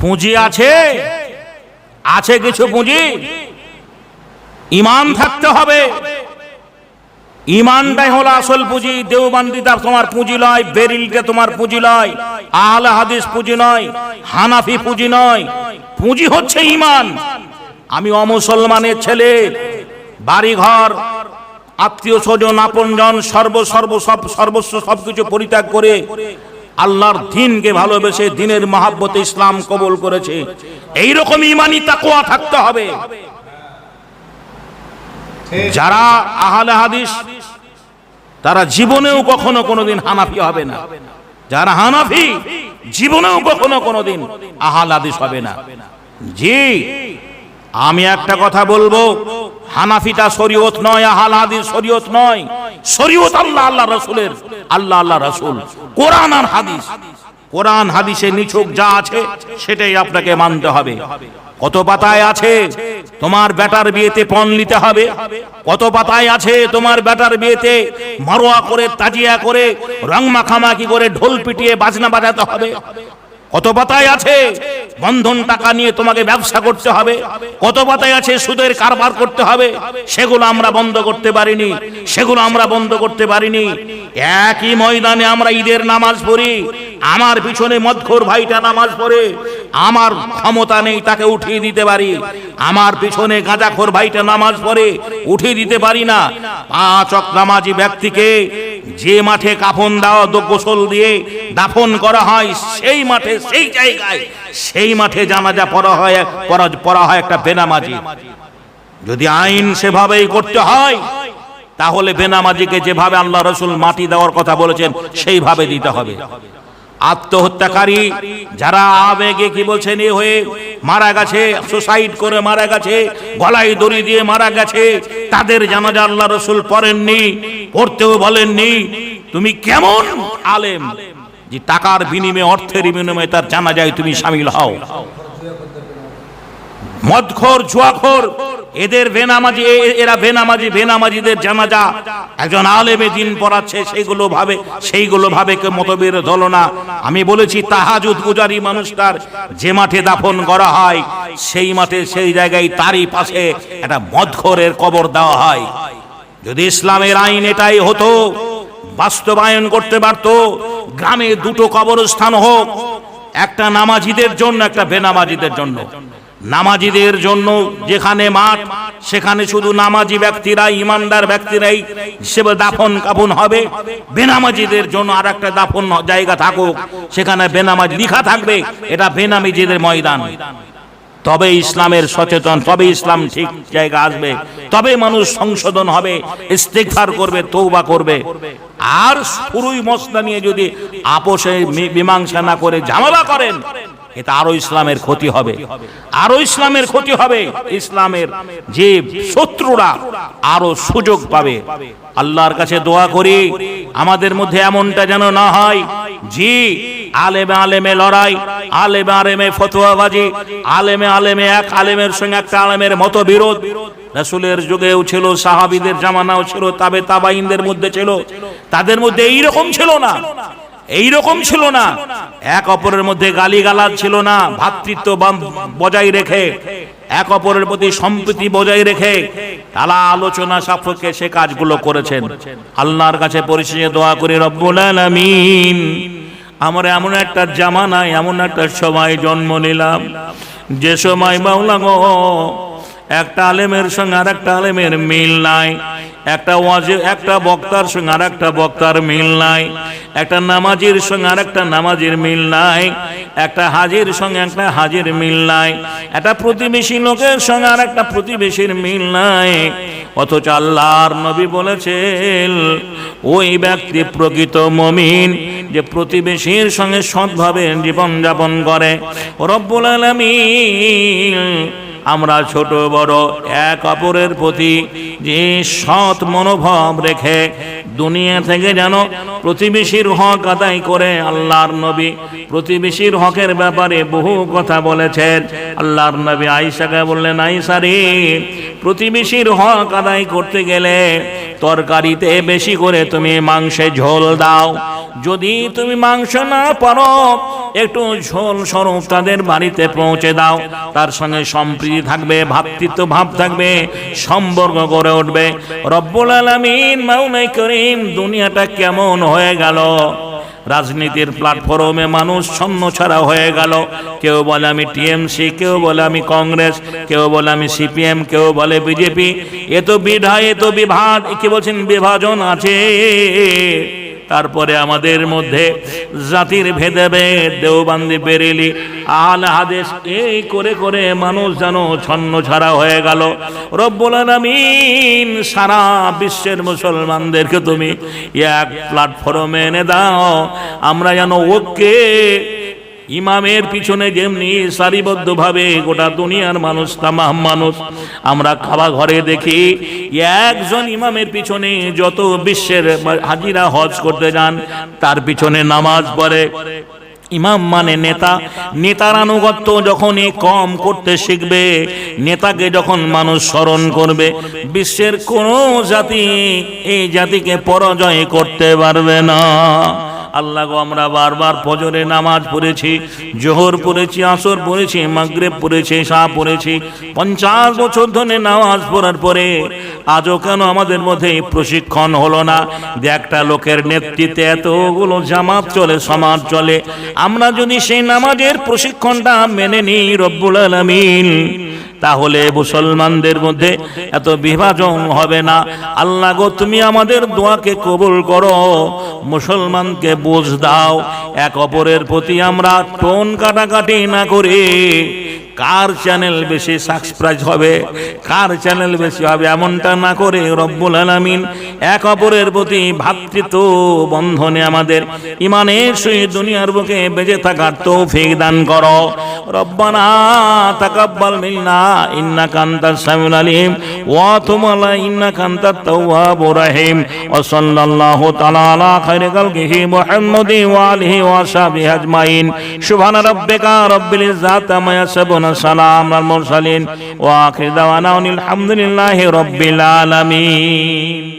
পুঁজি আছে? আছে কিছু পুঁজি? ইমান থাকতে হবে। ইমানটাই হলো আসল পুঁজি। দেওবান্দিটা তোমার পুঁজি। নয় বেরিলটা তোমার পুঁজি নয় আহলে হাদিস পুঁজি নয় হানাফি পুঁজি নয়। পুঁজি হচ্ছে ইমান। আমি অমুসলমানের ছেলে বাড়িঘর আত্মীয় স্বজন আপনজন সর্ব সর্ব সব সর্বস্ব সবকিছু পরিত্যাগ করে আল্লাহর দিনকে ভালোবেসে দিনের মহাব্বতে ইসলাম কবল করেছে। এইরকম ইমানি তাকোয়া থাকতে হবে। যারা আহলে হাদিস, তারা জীবনেও কখনো কোনোদিন হানাফি হবে না। যারা হানাফি, জীবনেও কখনো কোনোদিন আহাল হাদিস হবে না। জি আমি একটা কথা বলব, হানাফিটা শরীয়ত নয় আহাল হাদিস শরীয়ত নয়। শরীয়ত আল্লাহ আল্লাহ রসুলের, আল্লাহ আল্লাহ রসুল। কোরআন আর হাদিস। কোরআন হাদিসে নিছক যা আছে, সেটাই আপনাকে মানতে হবে। কত পাতায় আছে, তোমার বেটার বিয়েতে পণ নিতে হবে। কত পাতায় আছে, তোমার বেটার বিয়েতে মারোয়া করে, তাজিয়া করে রং মাখামাখি করে ঢোল পিটিয়ে বাজনা বাজাতে হবে। কত পাতায় আছে? বন্ধন টাকা নিয়ে তোমাকে ব্যবসা করতে হবে। কত পাতায় আছে সুদের কারবার করতে হবে? সেগুলো আমরা বন্ধ করতে পারিনি। সেগুলো আমরা বন্ধ করতে পারিনি। একই ময়দানে আমরা ঈদের নামাজ পড়ি। আমার পিছনে মদখোর ভাইটা নামাজ পড়ে। আমার ক্ষমতা নেই তাকে উঠিয়ে দিতে পারি। আমার পিছনে গাঁজাখোর ভাইটা নামাজ পড়ে। উঠিয়ে দিতে পারি না। পাঁচ অক নামাজি ব্যক্তিকে যে মাঠে কাফন দেওয়া দ- গোসল দিয়ে দাফন করা হয়, সেই মাঠে, সেই জায়গায়, সেই মাঠে জানাজা পড়া হয় পড়া হয় একটা বেনামাজি। যদি আইন সেভাবেই করতে হয়, তাহলে বেনামাজিকে যেভাবে আল্লাহ রসুল মাটি দেওয়ার কথা বলেছেন, সেইভাবে দিতে হবে। আত্মহত্যাকারী যারা আবেগে কি বলছেন এ হয়ে মারা গেছে, সুসাইড করে মারা গেছে, গলায় দড়ি দিয়ে মারা গেছে, তাদের জানাজা আল্লাহ রসুল পড়েননি। পড়তেও বলেননি। তুমি কেমন আলেম যে টাকার বিনিময়ে অর্থের বিনিময়ে তার জানাজায় তুমি সামিল হও। মদখোর, জুয়াখোর, এদের বেনামাজি এরা বেনামাজি, বেনামাজিদের জানাজা। একজন আলেমে দিন পড়াচ্ছে, সেইগুলো ভাবে সেইগুলো ভাবে কে মতবিরোধ হলো না। আমি বলেছি, তাহাজুদ গুজারি মানুষটার যে মাঠে দাফন করা হয়, সেই মাঠে, সেই জায়গায় তারই পাশে একটা মদখোরের কবর দেওয়া হয়। যদি ইসলামের আইন এটাই হতো, বাস্তবায়ন করতে পারতো, গ্রামে দুটো কবরস্থান হোক, একটা নামাজিদের জন্য, একটা বেনামাজিদের জন্য। নামাজিদের জন্য যেখানে মাঠ, সেখানে শুধু নামাজি ব্যক্তিরা, ইমানদার ব্যক্তিরাই হিসেবে দাফন কাফন হবে। বেনামাজিদের জন্য আর একটা দাফন জায়গা থাকুক, সেখানে বেনামাজ লিখা থাকবে, এটা বেনামাজিদের ময়দান। তবে ইসলামের সচেতন, তবে ইসলাম ঠিক জায়গা আসবে, তবে মানুষ সংশোধন হবে ইস্তেকফার করবে তৌবা করবে। আর পুরুই মশলা নিয়ে যদি আপোষে মীমাংসা না করে ঝামেলা করেন এটা আরও ইসলামের ক্ষতি হবে। আরও ইসলামের ক্ষতি হবে। ইসলামের যে শত্রুরা আরও সুযোগ পাবে। আল্লাহর কাছে দোয়া করি, আমাদের মধ্যে এমনটা যেন না হয় জি আলেমে আলেমে লড়াই, আলেমে আলেমে ফতোয়াবাজি, আলেমে আলেমে এক আলেমের সঙ্গে একটা আলেমের মতবিরোধ। রাসূলের যুগেও ছিল, সাহাবীদের জামানাও ছিল, তাবে তাবাইনদের মধ্যে ছিল, তাদের মধ্যে এই রকম ছিল না। এই রকম ছিল না। এক অপরের মধ্যে গালিগালাজ ছিল না। ভাতৃত্ব বজায় রেখে, এক অপরের প্রতি সম্প্রীতি বজায় রেখে তালা আলোচনা সাপেক্ষে সে কাজগুলো করেছেন। আল্লাহর কাছে পরিশেষে দোয়া করি, রব্বুল আলামিন, আমরা এমন একটা জামানায়, এমন একটা সময় জন্ম নিলাম। যে সময় মাওলা গো, একটা আলেমের সঙ্গে আর একটা আলেমের মিল নাই। একটা ওয়াজে, একটা বক্তার সঙ্গে আর একটা বক্তার মিল নাই। একটা নামাজের সঙ্গে আর একটা নামাজের মিল নাই। একটা হাজির সঙ্গে একটা হাজির মিল নাই। একটা প্রতিবেশী লোকের সঙ্গে আর একটা প্রতিবেশীর মিল নাই। অথচ আল্লাহর নবী বলেছেন, ওই ব্যক্তি প্রকৃত মমিন যে প্রতিবেশীর সঙ্গে সৎভাবে জীবন যাপন করে। রব্বুল আলামিন আমরা ছোট বড় এক অপরের প্রতি যে সৎ মনোভাব রেখে দুনিয়া থেকে যেন প্রতিবেশীর হক আদায় করে আল্লাহর নবী প্রতিবেশীর হকের ব্যাপারে বহু কথা বলেছেন। আল্লাহর নবী আয়েশাকে বললেন, আয়েশা রে, প্রতিবেশীর হক আদায় করতে গেলে তরকারিতে বেশি করে তুমি মাংসে ঝোল দাও। যদি তুমি মাংস না পারো, একটু ঝোল স্বরূপ তাদের বাড়িতে পৌঁছে দাও। তার সঙ্গে সম্প্রীতি থাকবে, ভাতৃত্ব ভাব থাকবে, সম্পর্ক গড়ে উঠবে। রব্বুল আলামিন মাউলাই করিম দুনিয়াটা কেমন হয়ে গেল। রাজনীতির প্ল্যাটফর্মে মানুষ ছন্ন ছাড়া হয়ে গেল। কেউ বলে আমি টিএমসি, কেউ বলে আমি কংগ্রেস, কেউ বলে আমি সিপিএম, কেউ বলে বিজেপি। এ তো বিধা বিভাগ কি বলছেন? বিভাজন আছে। তারপরে আমাদের মধ্যে জাতির ভেদে ভেদ দেওবান্দি বেরেলি আল হাদেশ এই করে করে মানুষ যেন ছন্ন ছাড়া হয়ে গেল। রব্বুল আলামিন সারা বিশ্বের মুসলমানদেরকে তুমি এক প্ল্যাটফর্মে এনে দাও। আমরা যেন ওকে ইমামের পিছনে যেমনি সারিবদ্ধভাবে গোটা দুনিয়ার মানুষ, তামাম মানুষ, আমরা খাওয়া ঘরে দেখি, একজন ইমামের পিছনে যত বিশ্বের হাজিরা হজ করতে যান, তার পিছনে নামাজ পড়ে। ইমাম মানে নেতা। নেতার আনুগত্য যখনই কম করতে শিখবে, নেতাকে যখন মানুষ স্মরণ করবে, বিশ্বের কোনো জাতি এই জাতিকে পরাজয় করতে পারবে না। আল্লাহ গো, আমরা বারবার ফজরে নামাজ পড়েছি, জোহর পড়েছি, আসর পড়েছি, মাগরেব পড়েছি শাহ পড়েছি, পঞ্চাশ বছর ধরে নামাজ পড়ার পরে আজও কেন আমাদের মধ্যে প্রশিক্ষণ হলো না? যে একটা লোকের নেতৃত্বে এতগুলো জামাত চলে, সমাজ চলে, আমরা যদি সেই নামাজের প্রশিক্ষণটা মেনে নিই রব্বুল আলামিন। তাহলে মুসলমানদের মধ্যে এত বিভাজন হবে না। আল্লাহ গো, তুমি আমাদের দোয়াকে কবুল করো। মুসলমানকে বোঝ দাও। এক অপরের প্রতি আমরা টোন কাটাকাটি না করে। কার চ্যানেল বেশি সাবস্ক্রাইব হবে? কার চ্যানেল বেশি হবে? এমনটা না করে রব্বুল আলামিন এক অপরের প্রতি ভ্রাতৃত্ব বন্ধনে আমাদের ইমানের সহিত দুনিয়ার বুকে বেঁচে থাকার তৌফিক দান করো। রব্বানা তাকাব্বাল মিন্না ইন্নাকা আনতাস সামিউল আলিম ওয়া তুব আলা ইন্নাকা আনতাত তাওয়াবুর রহিম। ওয়া সাল্লাল্লাহু তাআলা আলা খাইরি খালকিহি মুহাম্মাদি ওয়া আলিহি ওয়া সাহবিহি আজমাইন। সুবহান রাব্বিকা রাব্বিল ইজ্জাতি আম্মা ইয়াসিফুন সালাম আলাল মুরসালিন ওয়া আখির দাওয়ানা আলহামদুলিল্লাহি রাব্বিল আলামিন।